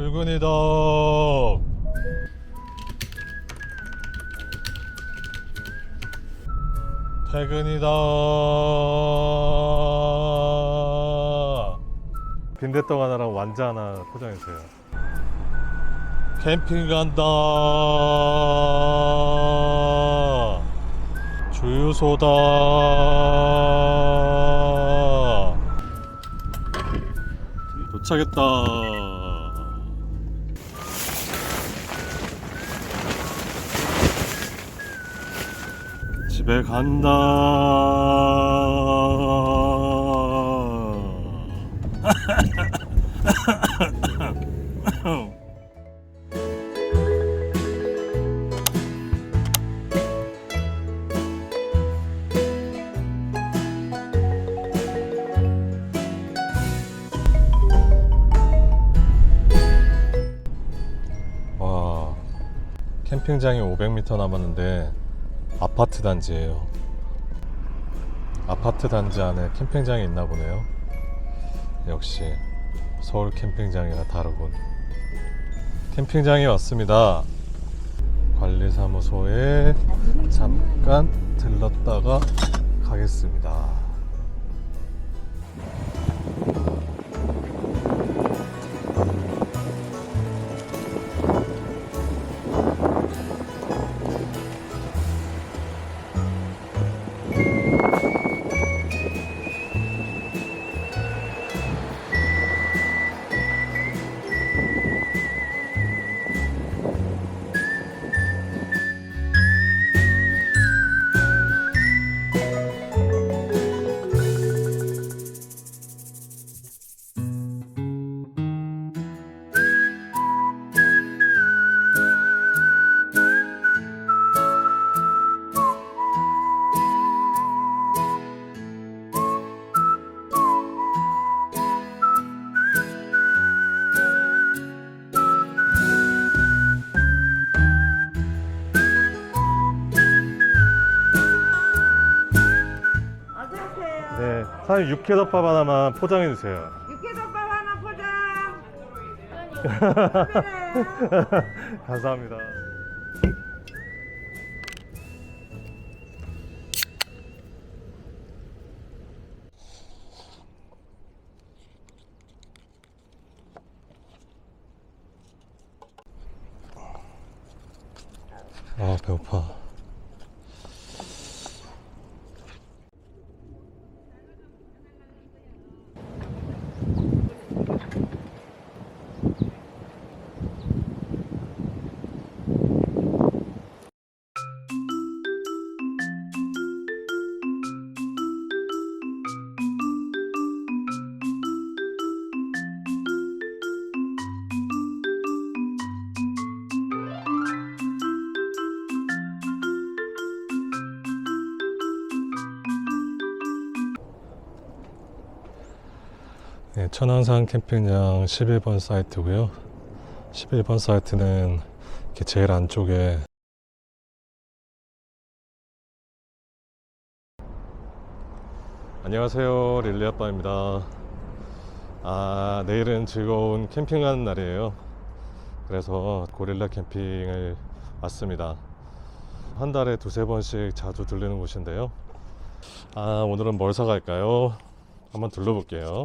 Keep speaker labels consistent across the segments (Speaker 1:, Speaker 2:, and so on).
Speaker 1: 출근이다. 퇴근이다. 빈대떡 하나랑 완자 하나 포장해주세요. 캠핑 간다. 주유소다. 도착했다. 집에 간다. 와 캠핑장이 500m 남았는데 아파트 단지예요. 아파트 단지 안에 캠핑장이 있나 보네요. 역시 서울 캠핑장이라 다르군. 캠핑장에 왔습니다. 관리사무소에 잠깐 들렀다가 가겠습니다. 사장님 육회덮밥 하나만 포장해 주세요.
Speaker 2: 육개덮밥 하나 포장.
Speaker 1: 감사합니다. 아 배고파. 네, 천왕산 캠핑장 11번 사이트고요. 11번 사이트는 이렇게 제일 안쪽에 안녕하세요 릴리 아빠입니다. 아 내일은 즐거운 캠핑 가는 날이에요. 그래서 고릴라 캠핑을 왔습니다. 한 달에 두세 번씩 자주 들르는 곳인데요. 아 오늘은 뭘 사갈까요? 한번 둘러볼게요.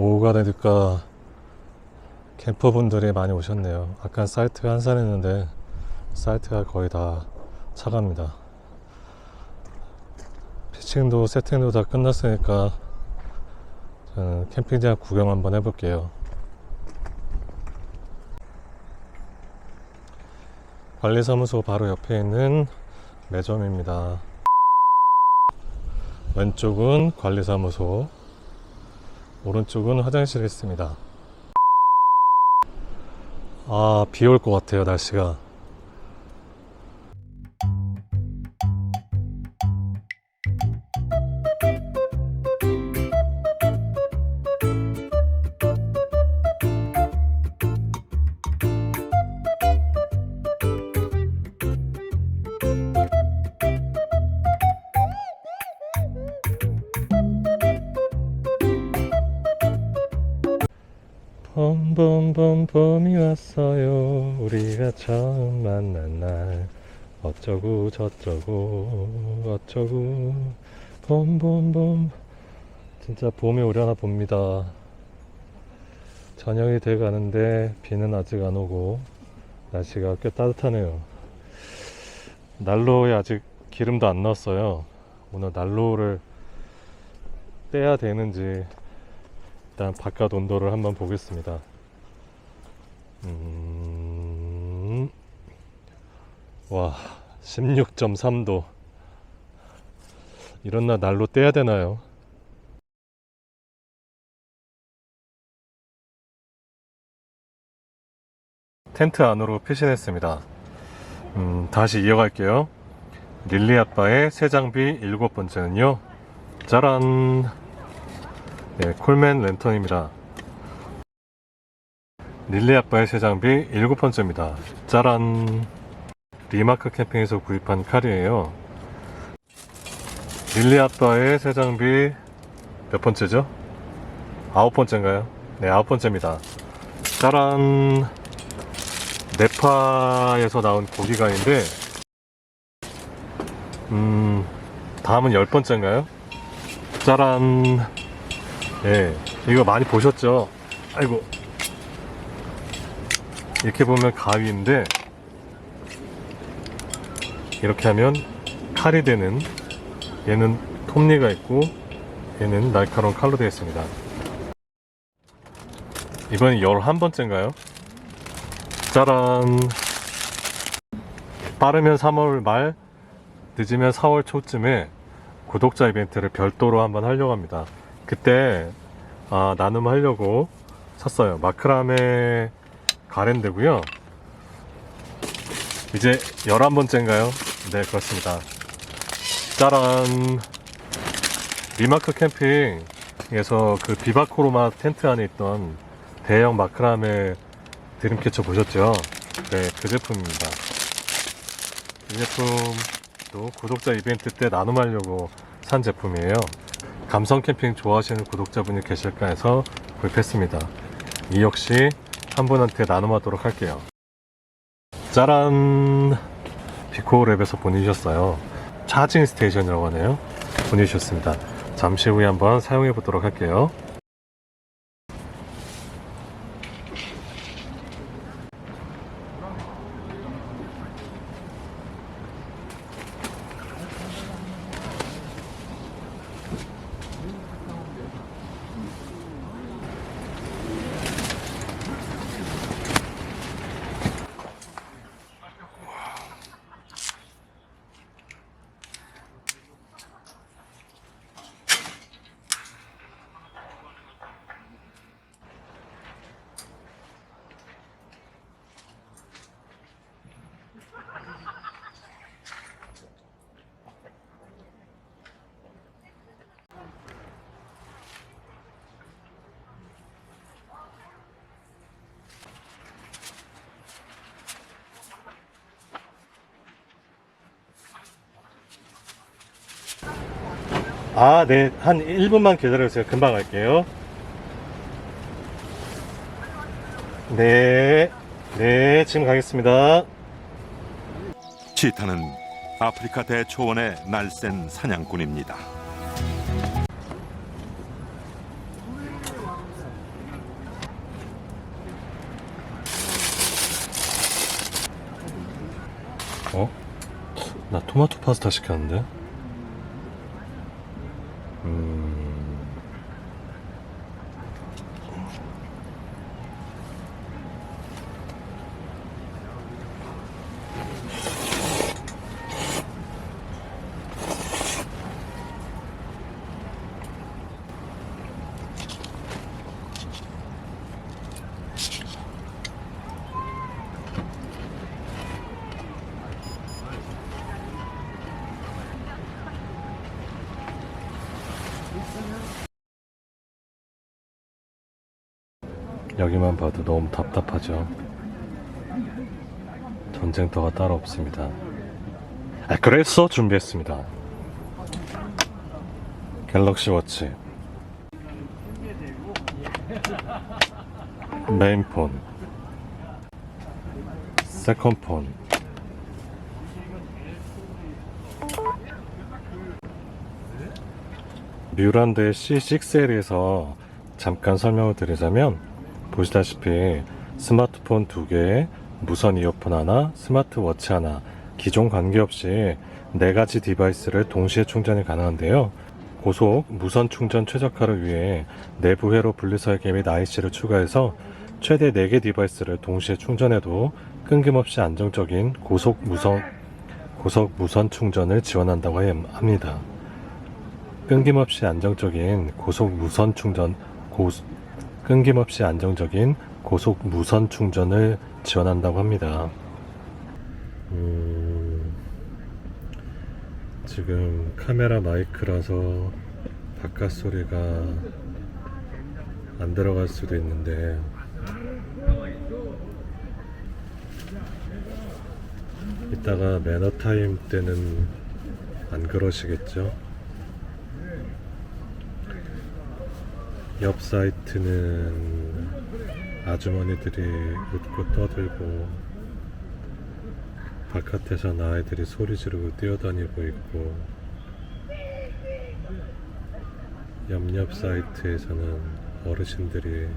Speaker 1: 오후가 되니까 캠퍼분들이 많이 오셨네요. 아까 사이트가 한산했는데 사이트가 거의 다 차갑니다. 피칭도 세팅도 다 끝났으니까 저는 캠핑장 구경 한번 해볼게요. 관리사무소 바로 옆에 있는 매점입니다. 왼쪽은 관리사무소, 오른쪽은 화장실이 있습니다. 아, 비 올 것 같아요, 날씨가. 우리가 처음 만난 날 어쩌고 저쩌고 어쩌고. 봄봄봄. 진짜 봄이 오려나 봅니다. 저녁이 돼 가는데 비는 아직 안 오고 날씨가 꽤 따뜻하네요. 난로에 아직 기름도 안 넣었어요. 오늘 난로를 떼야 되는지 일단 바깥 온도를 한번 보겠습니다. 음, 와, 16.3도. 이런 날 날로 떼야 되나요? 텐트 안으로 피신했습니다. 음, 다시 이어갈게요. 릴리 아빠의 새 장비 일곱 번째는요. 짜란! 네, 콜맨 랜턴입니다. 릴리 아빠의 새 장비 일곱 번째입니다. 짜란! 리마크 캠핑에서 구입한 칼이에요. 릴리 아빠의 새 장비 몇 번째죠? 아홉 번째인가요? 네, 아홉 번째입니다. 짜란! 네파에서 나온 고기간인데, 음, 다음은 열 번째인가요? 짜란! 예, 이거 많이 보셨죠? 아이고. 이렇게 보면 가위인데, 이렇게 하면 칼이 되는, 얘는 톱니가 있고, 얘는 날카로운 칼로 되어 있습니다. 이번엔 11번째인가요? 짜란. 빠르면 3월 말, 늦으면 4월 초쯤에 구독자 이벤트를 별도로 한번 하려고 합니다. 그때 아, 나눔 하려고 샀어요. 마크라메 가랜드고요. 이제 11번째인가요? 네, 그렇습니다. 짜란. 리마크 캠핑에서 그 비바코로마 텐트 안에 있던 대형 마크라메 드림캐쳐 보셨죠? 네, 그 제품입니다. 이 제품도 구독자 이벤트 때 나눔하려고 산 제품이에요. 감성 캠핑 좋아하시는 구독자분이 계실까 해서 구입했습니다. 이 역시 한 분한테 나눔하도록 할게요. 짜란! 비코랩에서 보내주셨어요. 차징 스테이션이라고 하네요. 보내주셨습니다. 잠시 후에 한번 사용해 보도록 할게요. 아, 네. 한 1분만 기다려주세요. 금방 갈게요. 네. 네, 지금 가겠습니다.
Speaker 3: 치타는 아프리카 대초원의 날쌘 사냥꾼입니다.
Speaker 1: 어? 나 토마토 파스타 시켰는데? 음... 여기만 봐도 너무 답답하죠. 전쟁터가 따로 없습니다. 아, 그래서 준비했습니다. 갤럭시 워치. 메인폰. 세컨폰. 뮤란드 C6L에서 잠깐 설명을 드리자면 보시다시피 스마트폰 두 개에 무선 이어폰 하나, 스마트워치 하나, 기종 관계없이 네 가지 디바이스를 동시에 충전이 가능한데요. 고속 무선 충전 최적화를 위해 내부 회로 분리설계 및 IC를 추가해서 최대 4개 디바이스를 동시에 충전해도 끊김없이 안정적인 고속 무선 고속 무선 충전을 지원한다고 합니다. 끊김없이 안정적인 고속 무선 충전 고, 끊김없이 안정적인 고속 무선 충전을 지원한다고 합니다. 음, 지금 카메라 마이크라서 바깥 소리가 안 들어갈 수도 있는데 이따가 매너 타임 때는 안 그러시겠죠? 옆 사이트는 아주머니들이 웃고 떠들고 바깥에선 아이들이 소리 지르고 뛰어다니고 있고 옆옆 사이트에서는 어르신들이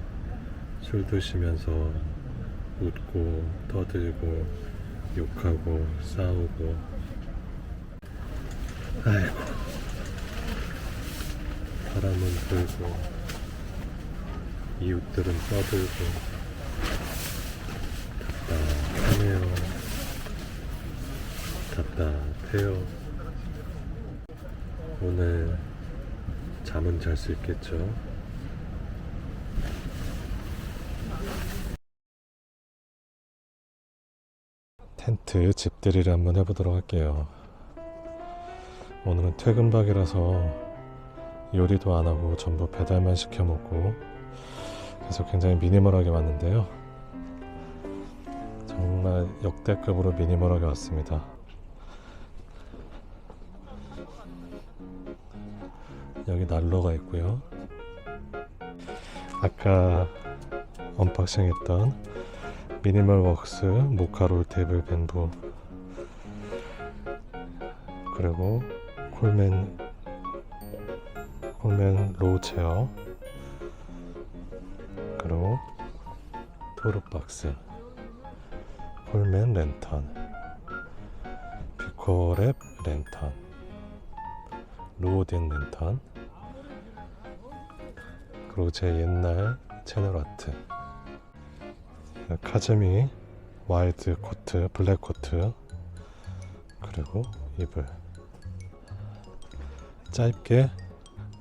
Speaker 1: 술 드시면서 웃고 떠들고 욕하고 싸우고. 아이고 바람은 불고 이웃들은 떠들고 답답하네요. 답답해요. 오늘 잠은 잘 수 있겠죠? 텐트 집들이를 한번 해보도록 할게요. 오늘은 퇴근박이라서 요리도 안 하고 전부 배달만 시켜 먹고 그래서 굉장히 미니멀하게 왔는데요. 정말 역대급으로 미니멀하게 왔습니다. 여기 난로가 있고요. 아까 언박싱 했던 미니멀 웍스 모카롤 테이블 밴부 그리고 콜맨 콜맨 로우 체어 토르박스 콜맨 랜턴 비코랩 랜턴 로우딘 랜턴 그리고 제 옛날 채널 아트 카즈미 와이드 코트 블랙 코트 그리고 이불 짧게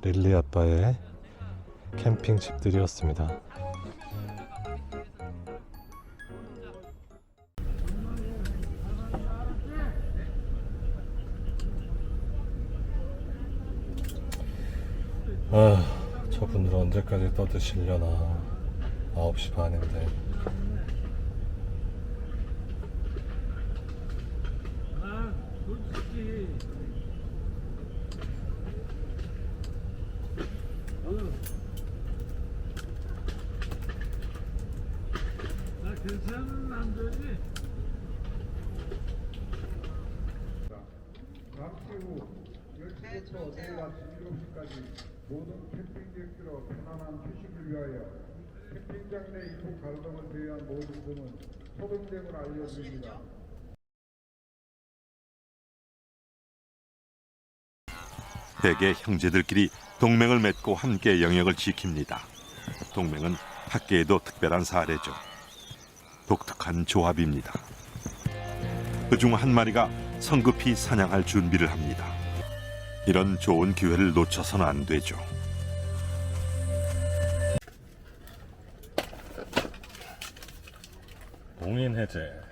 Speaker 1: 릴리 아빠의 캠핑 집들이었습니다. 언제까지 떠드시려나. 9시 반인데.
Speaker 2: 나 괜찮은 남자지?
Speaker 4: 잠시 후 10시부터 내일 아침 7시까지 모든 캠핑객들로 편안한 휴식을 위하여 캠핑장 내 입국 가로등을 제외한 모든 등은 소등됨을 알려드립니다.
Speaker 3: 대개 형제들끼리 동맹을 맺고 함께 영역을 지킵니다. 동맹은 학계에도 특별한 사례죠. 독특한 조합입니다. 그중 한 마리가 성급히 사냥할 준비를 합니다. 이런 좋은 기회를 놓쳐서는 안 되죠.
Speaker 1: 봉인 해제.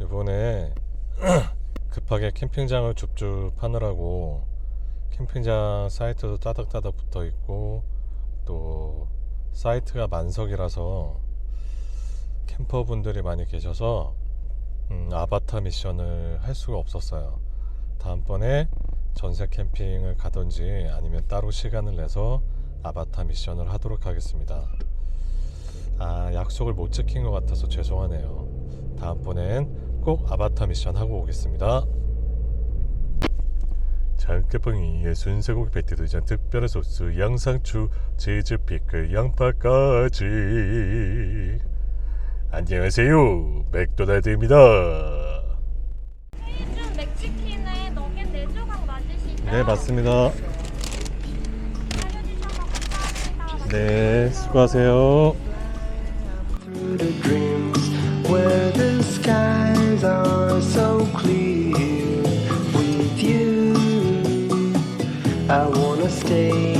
Speaker 1: 이번에 급하게 캠핑장을 줍줍 하느라고 캠핑장 사이트도 따닥따닥 붙어 있고 또 사이트가 만석이라서 캠퍼분들이 많이 계셔서 음, 아바타 미션을 할 수가 없었어요. 다음번에 전세 캠핑을 가든지 아니면 따로 시간을 내서 아바타 미션을 하도록 하겠습니다. 아, 약속을 못 지킨 것 같아서 죄송하네요. 다음번엔 꼭 아바타 미션 하고 오겠습니다. 장깨빵이의 순세고기 패티도장 특별한 소스 양상추 치즈 피클 양파까지 안녕하세요 맥도날드입니다
Speaker 5: 좀 맥치킨에 너겟 4조각 맞으시죠?
Speaker 1: 네 맞습니다
Speaker 5: 알려주셔서 감사합니다.
Speaker 1: 네 수고하세요
Speaker 6: skies are so clear with you. I wanna stay